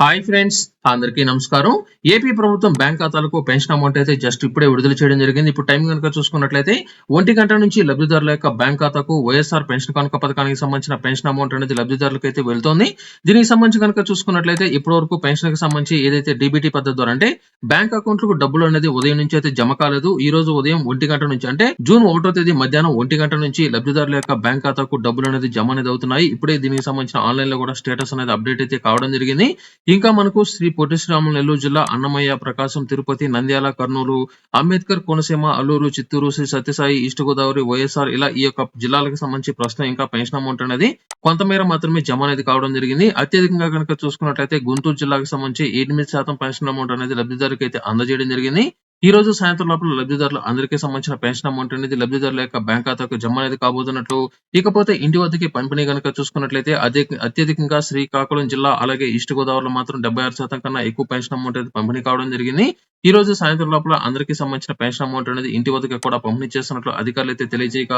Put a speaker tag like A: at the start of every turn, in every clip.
A: Hi friends, అందరికీ నమస్కారం. AP ప్రభుత్వం బ్యాంక్ ఖాతాలకు పెన్షన్ అమౌంట్ అయితే జస్ట్ ఇప్పుడే విడుదల చేయడం జరిగింది. ఇప్పుడు టైం కనుక చూసుకున్నట్లయితే ఒంటి గంట నుంచి లబ్ధిదారుల యొక్క బ్యాంక్ ఖాతాకు వైఎస్ఆర్ పెన్షన్ కనుక పథకానికి సంబంధించిన పెన్షన్ అమౌంట్ అనేది లబ్ధిదారులకు అయితే వెళ్తోంది. దీనికి సంబంధించి కనుక చూసుకున్నట్లయితే ఇప్పటి వరకు పెన్షన్కి సంబంధించి ఏదైతే డీబీటీ పద్ధతి ద్వారా అంటే బ్యాంక్ అకౌంట్లకు డబ్బులు అనేది ఉదయం నుంచి అయితే జమ కాలేదు. ఈ రోజు ఉదయం ఒంటి గంట నుంచి అంటే జూన్ ఒకటో తేదీ మధ్యాహ్నం ఒంటి గంట నుంచి లబ్ధిదారుల యొక్క బ్యాంక్ ఖాతాకు డబ్బులు అనేది జమ అనేది అవుతున్నాయి. ఇప్పుడే దీనికి సంబంధించిన ఆన్లైన్లో కూడా స్టేటస్ అనేది అప్డేట్ అయితే కావడం జరిగింది. ఇంకా మనకు శ్రీ పొట్టి శ్రీరాములు నెల్లూరు జిల్లా అన్నమయ్య ప్రకాశం తిరుపతి నంద్యాల కర్నూలు అంబేద్కర్ కోనసీమ అల్లూరు చిత్తూరు శ్రీ సత్యసాయి ఈస్ట్ గోదావరి వైఎస్ఆర్ ఇలా ఈ యొక్క జిల్లాలకు సంబంధించి ప్రస్తుతం ఇంకా పెన్షన్ అమౌంట్ అనేది కొంతమేర మాత్రమే జమ అనేది కావడం జరిగింది. అత్యధికంగా కనుక చూసుకున్నట్లయితే గుంటూరు జిల్లాకు సంబంధించి ఎనిమిది శాతం పెన్షన్ అమౌంట్ అనేది లబ్ధిదారుకి అయితే అందజేయడం జరిగింది. ఈ రోజు సాయంత్రం లోపల లబ్ధిదారులు అందరికీ సంబంధించిన పెన్షన్ అమౌంట్ అనేది లబ్ధిదారుల యొక్క బ్యాంక్ ఖాతాకు జమ అనేది కాబోతున్నట్లు ఇకపోతే ఇంటి వద్దకి పంపిణీ కనుక చూసుకున్నట్లయితే అదే అత్యధికంగా శ్రీకాకుళం జిల్లా అలాగే ఈస్ట్ గోదావరిలో మాత్రం డెబ్బై ఆరు శాతం కన్నా ఎక్కువ పెన్షన్ అమౌంట్ అయితే పంపిణీ కావడం జరిగింది. ఈ రోజు సాయంత్రం లోపల అందరికీ సంబంధించిన పెన్షన్ అమౌంట్ అనేది ఇంటి వద్దకు కూడా పంపిణీ చేస్తున్నట్లు అధికారులు అయితే తెలియజేయక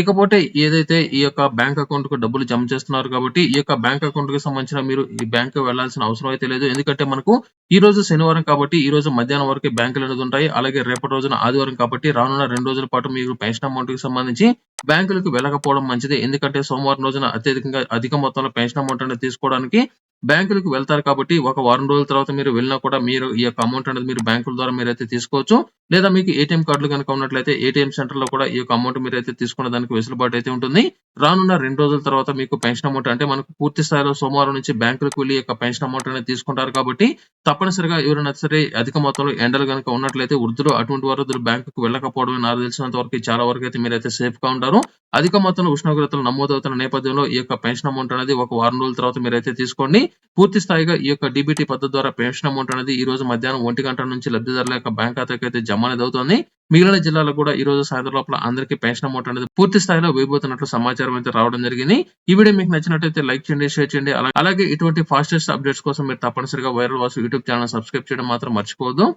A: ఇకపోతే ఏదైతే ఈ యొక్క బ్యాంక్ అకౌంట్కు డబ్బులు జమ చేస్తున్నారు కాబట్టి ఈ యొక్క బ్యాంక్ అకౌంట్కి సంబంధించిన మీరు ఈ బ్యాంక్ వెళ్ళాల్సిన అవసరం అయితే లేదు. ఎందుకంటే మనకు ఈ రోజు శనివారం కాబట్టి ఈ రోజు మధ్యాహ్నం వరకు బ్యాంకులు అనేది ఉంటాయి. అలాగే రేపటి రోజున ఆదివారం కాబట్టి రానున్న రెండు రోజుల పాటు మీరు పెన్షన్ అమౌంట్కి సంబంధించి బ్యాంకులకు వెళ్ళకపోవడం మంచిది. ఎందుకంటే సోమవారం రోజున అత్యధికంగా అధిక మొత్తంలో పెన్షన్ అమౌంట్ అనేది తీసుకోవడానికి బ్యాంకులకు వెళ్తారు కాబట్టి ఒక వారం రోజుల తర్వాత మీరు వెళ్ళినా కూడా మీరు ఈ యొక్క అమౌంట్ అనేది మీరు బ్యాంకుల ద్వారా మీరైతే తీసుకోవచ్చు. లేదా మీకు ఏటీఎం కార్డులు కనుక ఉన్నట్లయితే ఏటీఎం సెంటర్లో కూడా ఈ యొక్క అమౌంట్ మీరైతే తీసుకున్న దానికి వెసులుబాటు అయితే ఉంటుంది. రానున్న రెండు రోజుల తర్వాత మీకు పెన్షన్ అమౌంట్ అంటే మనకు పూర్తి స్థాయిలో సోమవారం నుంచి బ్యాంకులకు వెళ్ళి యొక్క పెన్షన్ అమౌంట్ అనేది తీసుకుంటారు కాబట్టి తప్పనిసరిగా ఎవరైనా సరే అధిక మొత్తంలో ఎండలు కనుక ఉన్నట్లయితే వృద్ధులు అటువంటి వారు బ్యాంకుకు వెళ్ళకపోవడం నాకు తెలిసినంత వరకు చాలా వరకు అయితే మీరైతే సేఫ్గా ఉంటారు. అధిక మొత్తంలో ఉష్ణోగ్రతలు నమోదవుతున్న నేపథ్యంలో ఈ యొక్క పెన్షన్ అమౌంట్ అనేది ఒక వారం రోజుల తర్వాత మీరైతే తీసుకోండి. పూర్తి స్థాయిగా ఈ యొక్క డీబీటీ పద్ధతి ద్వారా పెన్షన్ అమౌంట్ అనేది ఈ రోజు మధ్యాహ్నం ఒంటి గంట నుంచి లబ్ధిదారుల యొక్క బ్యాంక్ ఖాతాకి అయితే జమ అనేది అవుతుంది. మిగిలిన జిల్లాలో కూడా ఈ రోజు సాయంత్రం లోపల అందరికీ పెన్షన్ అమౌంట్ అనేది పూర్తి స్థాయిలో వేయబోతున్నట్లు సమాచారం అయితే రావడం జరిగింది. ఈ వీడియో మీకు నచ్చినట్లయితే లైక్ చేయండి షేర్ చేయండి. అలా- అలాగే ఇటువంటి ఫాస్టెస్ట్ అప్డేట్స్ కోసం మీరు తప్పనిసరిగా viral Vasu YouTube channel subscribe చేయడం మాత్రం మర్చిపోవద్దు.